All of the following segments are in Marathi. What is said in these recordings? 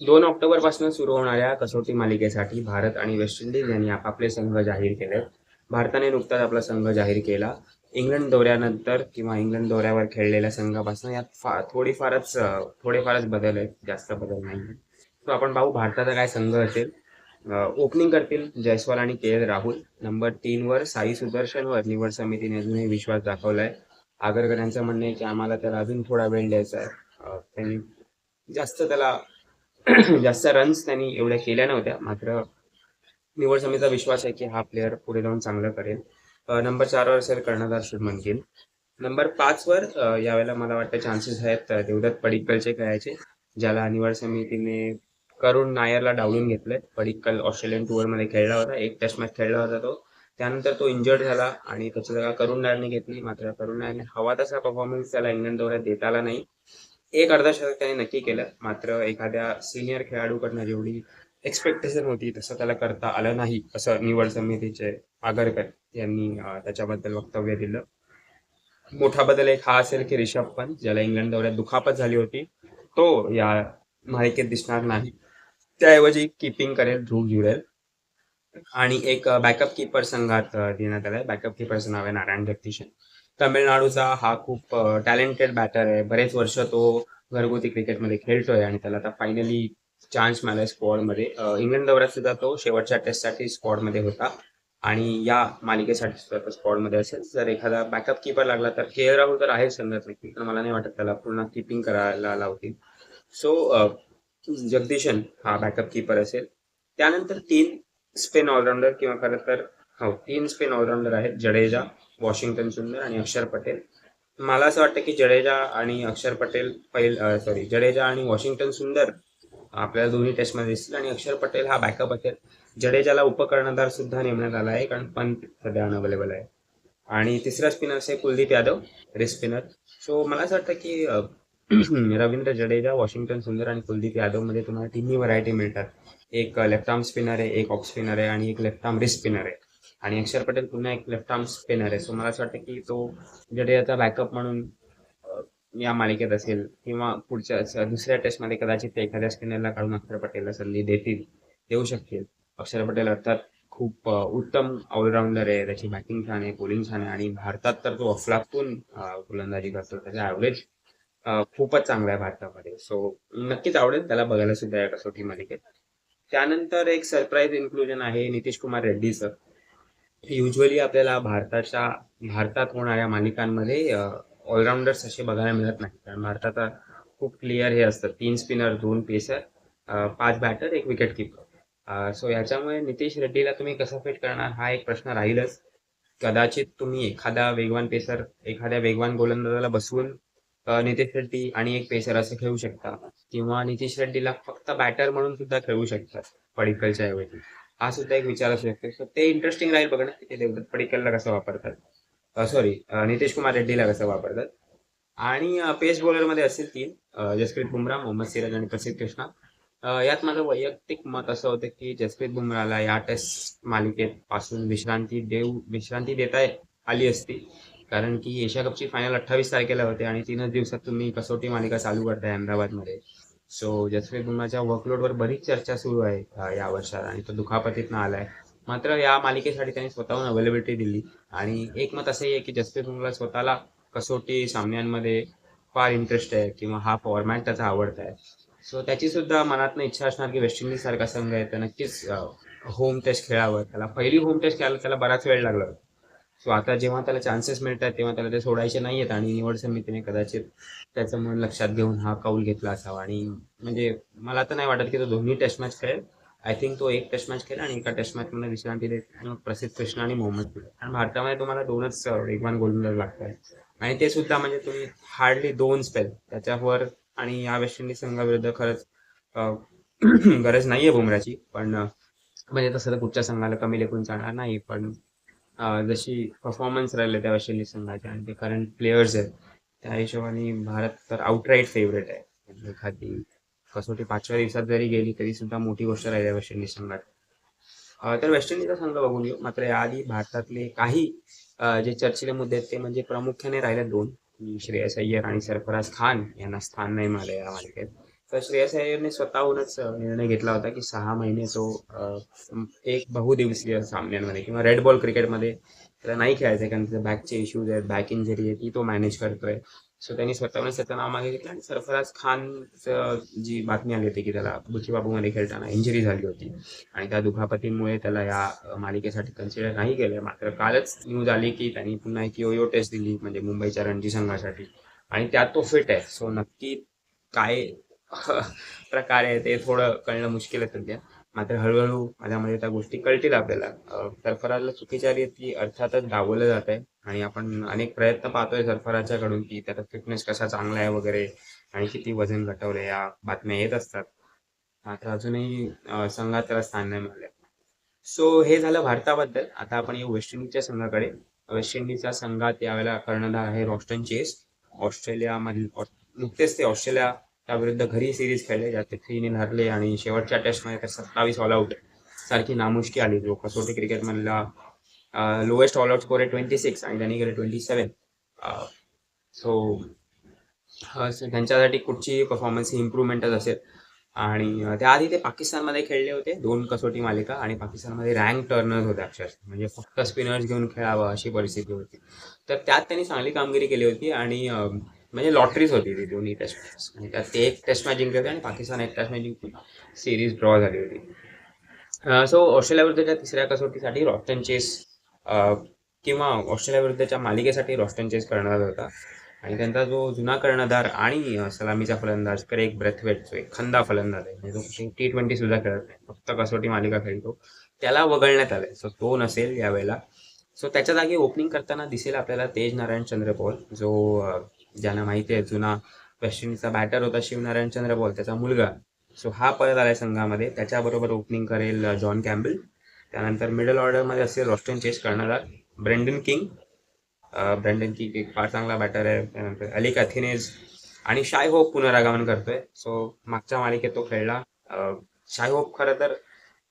दोन ऑक्टोबरपासून सुरू होणाऱ्या कसोटी मालिकेसाठी भारत आणि वेस्ट इंडिज यांनी आपापले संघ जाहीर केले भारताने नुकताच आपला संघ जाहीर केला. इंग्लंड दौऱ्यानंतर किंवा इंग्लंड दौऱ्यावर खेळलेल्या संघापासून यात फा थोडीफारच थोडेफारच बदल आहेत. जास्त बदल नाही तो आपण पाहू भारताचा काय संघ असेल. ओपनिंग करतील जयस्वाल आणि के. एल. राहुल. नंबर तीनवर साई सुदर्शनवर निवड समितीने अजूनही विश्वास दाखवलाय. आगरकर यांचं म्हणणं आहे की आम्हाला त्याला अजून थोडा वेळ द्यायचा आहे. त्यांनी जास्त त्याला म्हणजे जास्त रन्स त्यांनी एवढ्या केल्या नव्हत्या. मात्र निवड समितीचा विश्वास आहे की हा प्लेअर पुढे जाऊन चांगलं करेल. नंबर चारवर असेल कर्णधार शुभमन गिल. नंबर पाचवर यावेळेला मला वाटतं चान्सेस आहेत देवदत्त पडिक्कलचे खेळायचे ज्याला निवड समितीने करुण नायरला डावलून घेतलंय. पडिक्कल ऑस्ट्रेलियन टूरमध्ये खेळला होता एक टेस्ट मॅच खेळला होता तो. त्यानंतर तो इंजर्ड झाला आणि त्याची जागा करुण नायरने घेतली. मात्र करुण नायरने हवा तसा परफॉर्मन्स त्याला इंग्लंड दौऱ्यात देता आला नाही. एक अर्धा शतक त्याने नक्की केलं. मात्र एखाद्या सिनियर खेळाडूकडनं जेवढी एक्सपेक्टेशन होती तसं त्याला करता आलं नाही असं निवड समितीचे आगरकर यांनी त्याच्याबद्दल वक्तव्य दिलं. मोठा बदल एक हा असेल की रिषभ पंत ज्याला इंग्लंड दौऱ्यात दुखापत झाली होती तो या मालिकेत दिसणार नाही. त्याऐवजी किपिंग करेल ध्रुव जुळेल आणि एक बॅकअप किपर संघात देण्यात आलाय. बॅकअप किपरचं नाव आहे नारायण जगदीशन. तामिळनाडूचा हा खूप टॅलेंटेड बॅटर आहे. बरेच वर्ष तो घरगुती क्रिकेटमध्ये खेळतोय आणि त्याला आता फायनली चान्स मिळालाय स्क्वॉडमध्ये इंग्लंड दौऱ्यात सुद्धा तो शेवटच्या टेस्टसाठी स्क्वॉडमध्ये होता. आणि या मालिकेसाठी सुद्धा तो स्क्वॉडमध्ये असेल. जर एखादा बॅकअप किपर लागला तर के राहुल तर आहे संघात नक्की. तर मला नाही वाटत त्याला पूर्ण किपिंग करायला लावतील. सो जगदीशन हा बॅकअप किपर असेल. त्यानंतर तीन स्पिन ऑलराऊंडर किंवा खरं तर हो तीन स्पिन ऑलराऊंडर आहेत. जडेजा वॉशिंग्टन सुंदर आणि अक्षर पटेल. मला असं वाटतं की जडेजा आणि अक्षर पटेल पहिल सॉरी जडेजा आणि वॉशिंग्टन सुंदर आपल्याला दोन्ही टेस्टमध्ये दिसतील आणि अक्षर पटेल हा बॅकअप असेल. जडेजाला उपकर्णधार सुद्धा नेमण्यात आला आहे कारण पंत सध्या अनअवेलेबल आहे. आणि तिसरा स्पिनर आहे Kuldeep Yadav wrist spinner so मला असं वाटतं की रवींद्र जडेजा वॉशिंग्टन सुंदर आणि कुलदीप यादवमध्ये तुम्हाला तिन्ही व्हरायटी मिळतात. एक लेफ्ट आर्म स्पिनर आहे एक ऑफ स्पिनर आहे आणि एक लेफ्ट आर्म रिस्ट स्पिनर आहे. आणि अक्षर पटेल पुन्हा एक लेफ्ट आर्म स्पिनर आहे. सो मला असं वाटतं की तो जडेजाचा बॅकअप म्हणून या मालिकेत असेल किंवा पुढच्या दुसऱ्या टेस्टमध्ये कदाचित ते एखाद्या स्पिनरला काढून अक्षर पटेलला संधी देतील देऊ शकतील. अक्षर पटेल अर्थात खूप उत्तम ऑलराऊंडर आहे. त्याची बॅटिंग छान आहे बॉलिंग छान आहे आणि भारतात तर तो अफलातून गोलंदाजी करतो. त्याचा ॲव्हरेज खूपच चांगला आहे भारतामध्ये. सो नक्कीच आवडेल. त्याला बघायला सुद्धा या कसोटी मालिकेत. त्यानंतर एक सरप्राईज इन्क्लुजन आहे नितीश कुमार रेड्डीचं. युजली आपल्याला भारताच्या भारतात होणाऱ्या मालिकांमध्ये ऑलराऊंडर्स असे बघायला मिळत नाही कारण भारतात खूप क्लिअर हे असतं. तीन स्पिनर दोन पेसर पाच बॅटर एक विकेट किपर सो याच्यामुळे नितीश रेड्डीला तुम्ही कसं फिट करणार? हा एक प्रश्न राहीलच. कदाचित तुम्ही एखादा वेगवान पेसर एखाद्या वेगवान गोलंदाजाला बसवून नितेश नितीश रेड्डी आणि एक पेसर असं खेळू शकता. किंवा नितीश रेड्डीला फक्त बॅटर म्हणून सुद्धा खेळू शकतात पडिकलच्या ऐवजी. हा सुद्धा एक विचार असू शकतो. सो ते इंटरेस्टिंग राहील बघणं की ते देवदत्त पडिक्कलला कसं वापरतात. Uh, sorry uh, Nitish Kumar रेड्डीला कसं वापरतात. आणि पेस बॉलरमध्ये असेल तीन जसप्रीत बुमराह मोहम्मद सिराज आणि प्रसिद्ध कृष्णा. Uh, यात माझं वैयक्तिक मत असं होतं की जसप्रीत बुमराला या टेस्ट मालिकेत पासून विश्रांती देऊ विश्रांती देता आली असती. कारण की एशिया कपची फायनल अठ्ठावीस तारखेला होते आणि तीनच दिवसात तुम्ही कसोटी मालिका चालू करताय अहमदाबादमध्ये. सो जसप्रीत बुमराच्या वर्कलोडवर बरीच चर्चा सुरू आहे या वर्षात आणि तो दुखापतीतनं आलाय. मात्र या मालिकेसाठी त्यांनी स्वतःहून अवेलेबिलिटी दिली. आणि एक मत असंही आहे की जसप्रीत बुमराह स्वतःला कसोटी सामन्यांमध्ये फार इंटरेस्ट आहे किंवा हा फॉर्मॅट त्याचा आवडता आहे. सो त्याची सुद्धा मनातनं इच्छा असणार की वेस्ट इंडिज सारखा संघ आहे तर नक्कीच होम टेस्ट खेळावं. त्याला पहिली होम टेस्ट खेळायला त्याला बराच वेळ लागला होता. सो आता जेव्हा त्याला चान्सेस मिळतात तेव्हा त्याला ते सोडायचे नाही आहेत आणि निवड समितीने कदाचित त्याचं मन लक्षात घेऊन हा कौल घेतला असावा. आणि म्हणजे मला तर नाही वाटत की तो दोन्ही टेस्ट मॅच खेळेल. आय थिंक तो एक टेस्ट मॅच खेळेल आणि एका टेस्ट मॅचमध्ये विश्रांती देत प्रसिद्ध कृष्ण आणि मोहम्मद कुल कारण भारतामध्ये तुम्हाला दोनच वेगवान गोलंदाज लागतात. आणि ते सुद्धा म्हणजे तुम्ही हार्डली दोन स्पेल त्याच्यावर आणि या वेस्ट इंडिज संघाविरुद्ध खरंच गरज नाही आहे बुमराची. पण म्हणजे तसं तर कुठच्या संघाला कमी लेखून चालणार नाही पण जशी परफॉर्मन्स राहिले त्या ऑस्ट्रेलिया संघाच्या आणि ते करंट प्लेयर्स आहेत त्या हिशोबाने भारत तर आउटराईट फेवरेट आहे. एखादी कसोटी पाचव्या दिवसात जरी गेली तरी सुद्धा मोठी गोष्ट राहिली वेस्ट इंडिज संघात. तर वेस्ट इंडिजचा संघ बघून घेऊ. मात्र याआधी भारतातले काही जे चर्चेले मुद्दे आहेत ते म्हणजे प्रामुख्याने राहिले दोन. श्रेयस अय्यर आणि सरफराज खान यांना स्थान नाही मिळालं या मालिकेत. तर श्रेयस अय्यरने स्वतःहूनच निर्णय घेतला होता की सहा महिने तो एक बहुदिवसीय सामन्यांमध्ये किंवा रेड बॉल क्रिकेटमध्ये त्याला नाही खेळायचं आहे कारण त्याचे बॅकचे इश्यूज आहेत बॅक इंजरी आहे ती तो मॅनेज करतोय. सो त्यांनी स्वतःहूनच त्याचं नाव मागे घेतलं आणि सरफराज खानचं जी बातमी आली होती की त्याला बुचीबाबूमध्ये खेळताना इंजरी झाली होती आणि त्या दुखापतीमुळे त्याला या मालिकेसाठी कन्सिडर नाही केलं. मात्र कालच न्यूज आली की त्यांनी पुन्हा एक योयो टेस्ट दिली म्हणजे मुंबईच्या रणजी संघासाठी. आणि त्यात तो फिट आहे. सो नक्की काय प्रकार आहे ते थोडं कळणं मुश्किल आहे सध्या. मात्र हळूहळू माझ्यामध्ये त्या गोष्टी कळतील आपल्याला. सरफराजला चुकीच्या रीती अर्थातच डावलं जात आहे आणि आपण अनेक प्रयत्न पाहतोय सरफराजच्याकडून की त्याचा फिटनेस कसा चांगला आहे वगैरे आणि किती वजन घटवलं या बातम्या येत असतात. मात्र अजूनही संघात त्याला स्थान नाही मिळालं सो हे झालं भारताबद्दल. आता आपण येऊ वेस्ट इंडिजच्या संघाकडे. वेस्ट इंडिजच्या संघात यावेळेला कर्णधार आहे रॉस्टन चेस. ऑस्ट्रेलियामधील नुकतेच ते ऑस्ट्रेलिया त्याविरुद्ध घरी सिरीज खेळले ज्यात ते हरले आणि शेवटच्या टेस्टमध्ये तर सत्तावीस ऑल आउट सारखी नामुष्की आली. जो कसोटी क्रिकेटमधला लोएस्ट ऑल आउट स्कोर आहे ट्वेंटी सिक्स आणि त्यांनी गेले ट्वेंटी सेवन सो त्यांच्यासाठी कुठची परफॉर्मन्स ही इम्प्रूव्हमेंटच असेल. आणि त्याआधी ते पाकिस्तानमध्ये खेळले होते दोन कसोटी मालिका आणि पाकिस्तानमध्ये रँक टर्नर्स होते अक्षरशः. म्हणजे फक्त स्पिनर्स घेऊन खेळावं अशी परिस्थिती होती. तर त्यात त्यांनी चांगली कामगिरी केली होती आणि म्हणजे लॉटरीच होती ती दोन्ही टेस्ट मॅच आणि त्यात ते एक टेस्ट मॅच जिंकले होते आणि पाकिस्तान एक टेस्ट मॅच जिंकून सिरीज ड्रॉ झाली होती. सो ऑस्ट्रेलिया विरुद्धच्या तिसऱ्या कसोटीसाठी रॉस्टन चेस किंवा ऑस्ट्रेलिया विरुद्धच्या मालिकेसाठी रॉस्टन चेस करणार होता. आणि त्यांचा जो जुना कर्णधार आणि सलामीचा फलंदाज क्रेक ब्रेथवेट जो एक खंदा फलंदाज आहे. म्हणजे तो टी ट्वेंटी सुद्धा खेळत नाही. फक्त कसोटी मालिका खेळतो. त्याला वगळण्यात आलंय. सो तो नसेल यावेळेला. सो त्याच्या जागी ओपनिंग करताना दिसेल आपल्याला तेज नारायण चंद्रपौल जो ज्यांना माहिती आहे जुना वेस्ट इंडिजचा बॅटर होता शिवनारायण बॉल त्याचा मुलगा. सो हा परत आलाय संघामध्ये. त्याच्याबरोबर ओपनिंग करेल जॉन कॅम्बल त्यानंतर मिडल ऑर्डरमध्ये असेल रॉस्टन चेस कर्णधार ब्रेंडन किंग ब्रेंडन किंग एक फार चांगला बॅटर आहे. त्यानंतर अली अथिनेज आणि शाय होप पुनरागमन करतोय. सो मागच्या मालिकेत तो खेळला. शाय होप खरं तर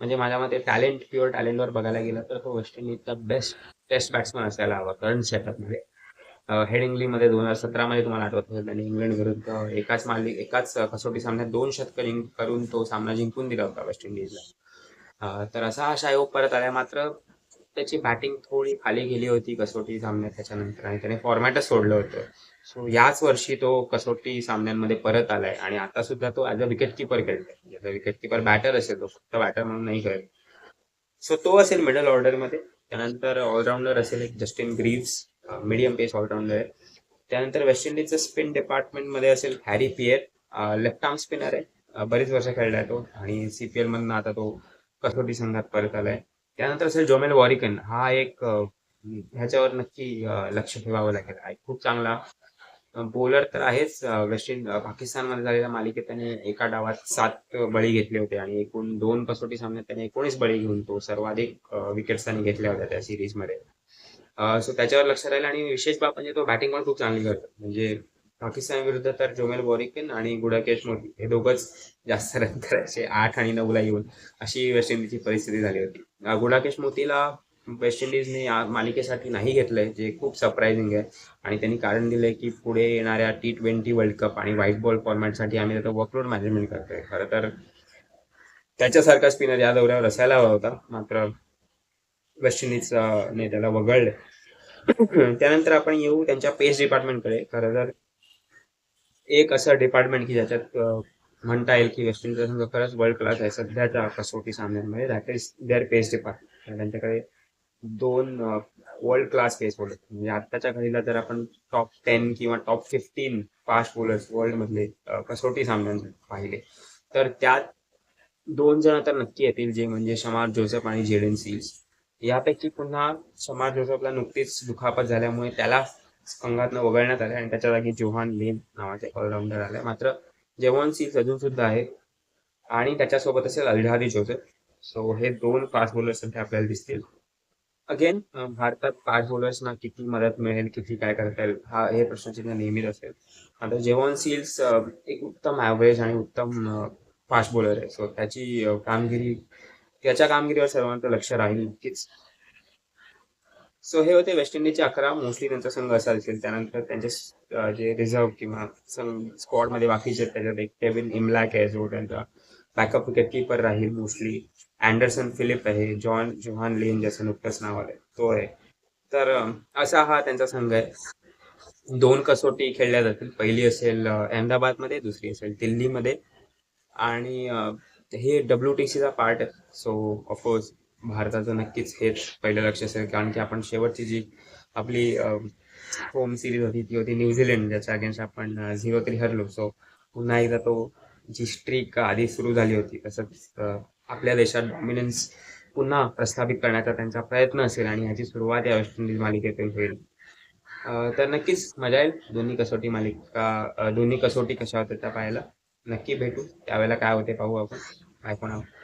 म्हणजे माझ्या मते टॅलेंट प्युअर टॅलेंटवर बघायला गेलं तर तो वेस्ट इंडिजचा बेस्ट टेस्ट बॅट्समन असायला हवा करंट सेटअपमध्ये हेडिंग्लीमध्ये दोन हजार सतरामध्ये तुम्हाला आठवत असेल त्यांनी इंग्लंड विरुद्ध एकाच मालिक एकाच कसोटी सामन्यात दोन शतकं करून तो सामना जिंकून दिला होता वेस्ट इंडिजला तर असा हा शायोग परत आलाय. मात्र त्याची बॅटिंग थोडी खाली गेली होती कसोटी सामन्यात त्याच्यानंतर आणि त्याने फॉर्मॅटच सोडलं होतं. सो याच वर्षी तो कसोटी सामन्यांमध्ये परत आलाय आणि आता सुद्धा तो ॲज अ विकेट किपर खेळतोय. विकेट किपर बॅटर असेल तो फक्त बॅटर म्हणून नाही खेळत. सो तो असेल मिडल ऑर्डरमध्ये त्यानंतर ऑलराऊंडर असेल एक Justin Greaves medium pace allrounder आहे. त्यानंतर वेस्ट इंडिजचं स्पिन डिपार्टमेंटमध्ये असेल Harry Pierre left arm spinner आहे. बरेच बरीच वर्ष आहे तो आणि सी पी एलमधनं आता तो कसोटी संघात परत आलाय. त्यानंतर असेल जोमेल वॉरिकन हा एक ह्याच्यावर नक्की लक्ष ठेवावं लागेल. खूप चांगला बॉलर तर आहेच. वेस्ट इंड पाकिस्तानमध्ये झालेल्या मालिकेत त्याने एका डावात सात बळी घेतले होते आणि एकूण दोन कसोटी सामन्यात त्याने एकोणीस बळी घेऊन तो सर्वाधिक विकेट्स त्याने घेतल्या होत्या त्या सिरीजमध्ये सो त्याच्यावर लक्ष राहील आणि विशेष बाब म्हणजे तो बॅटिंग पण खूप चांगली करतो. म्हणजे पाकिस्तान विरुद्ध तर जोमेल बॉरिकन आणि गुडाकेश मोदी हे दोघंच जास्त रन करायचे. आठ आणि नऊला येऊन अशी वेस्ट इंडिजची परिस्थिती झाली होती. गुडाकेश मोतीला वेस्ट इंडिजने मालिकेसाठी नाही घेतलंय जे खूप सरप्राइझिंग आहे. आणि त्यांनी कारण दिलंय की पुढे येणाऱ्या टी ट्वेंटी वर्ल्ड कप आणि व्हाईट बॉल फॉर्मॅटसाठी आम्ही त्याचं वर्कलोड मॅनेजमेंट करतोय. खरं तर त्याच्यासारखा स्पिनर या दौऱ्यावर असायला हवा होता. मात्र वेस्ट इंडिजने त्याला वगळले. त्यानंतर आपण येऊ त्यांच्या पेस डिपार्टमेंटकडे खरं तर एक असं डिपार्टमेंट की ज्याच्यात म्हणता येईल की वेस्ट इंडिजचा संघ खरंच वर्ल्ड क्लास आहे. सध्याच्या कसोटी सामन्यांमध्ये that is there pace department त्यांच्याकडे दोन वर्ल्ड क्लास पेस बोलत म्हणजे आत्ताच्या घडीला जर आपण टॉप टेन किंवा टॉप फिफ्टीन फास्ट बोलर्स वर्ल्डमधले मधले कसोटी सामन्यांसाठी पाहिले तर त्यात दोन जण तर नक्की येतील जे म्हणजे शमार जोसेफ आणि जेडन सील्स. यापैकी पुन्हा समाज जोसेफला नुकतीच दुखापत झाल्यामुळे त्याला संघातनं वगळण्यात आले आणि त्याच्या जागी जोहान लेन नावाचे ऑलराऊंडर आले. मात्र जेवॉन सील्स अजून सुद्धा आहे आणि त्याच्यासोबत असेल अल्ढादी जोसेफ सो हे दोन फास्ट बॉलर सध्या आपल्याला दिसतील. अगेन भारतात फास्ट बॉलर्सना किती मदत मिळेल किती काय करता येईल हा हे प्रश्नचिन्ह नेहमीच असेल. आता जेवॉन सील्स एक उत्तम ॲव्हरेज आणि उत्तम फास्ट बॉलर आहे. सो त्याची कामगिरी याच्या कामगिरीवर सर्वांचं लक्ष राहील नक्कीच. सो हे होते वेस्ट इंडिजचे अकरा मोस्टली त्यांचा संघ असा असेल त्यानंतर त्यांचे जे रिझर्व किंवा संघ स्क्वॉडमध्ये बाकीचे त्याच्यात एक केविन इमलॅक आहे जो त्यांचा बॅकअप विकेट किपर राहील मोस्टली अँडरसन फिलिप आहे जॉन जोहान लेन ज्याचं नुकतंच नाव आलंय तो आहे. तर असा हा त्यांचा संघ आहे. दोन कसोटी खेळल्या जातील. पहिली असेल अहमदाबादमध्ये दुसरी असेल दिल्लीमध्ये. आणि हे डब्ल्यू टी सीचा पार्ट आहे. सो ऑफकोर्स भारताचं नक्कीच हेच पहिलं लक्ष असेल कारण की आपण शेवटची जी आपली होम सिरीज होती ती होती न्यूझीलंड ज्याच्या अगेन्स्ट आपण झिरो थ्री हरलो. सो पुन्हा एकदा तो जी स्ट्रीक आधी सुरू झाली होती तसंच आपल्या देशात डॉमिनन्स पुन्हा प्रस्थापित करण्याचा त्यांचा प्रयत्न असेल आणि ह्याची सुरुवात या वेस्ट इंडिज मालिकेतून होईल. तर नक्कीच मजा येईल. दोन्ही कसोटी मालिका दोन्ही कसोटी कशा होत्या त्या पाहायला. नक्की भेटू. त्यावेळेला काय होते पाहू आपण. आयफोन पण आहोत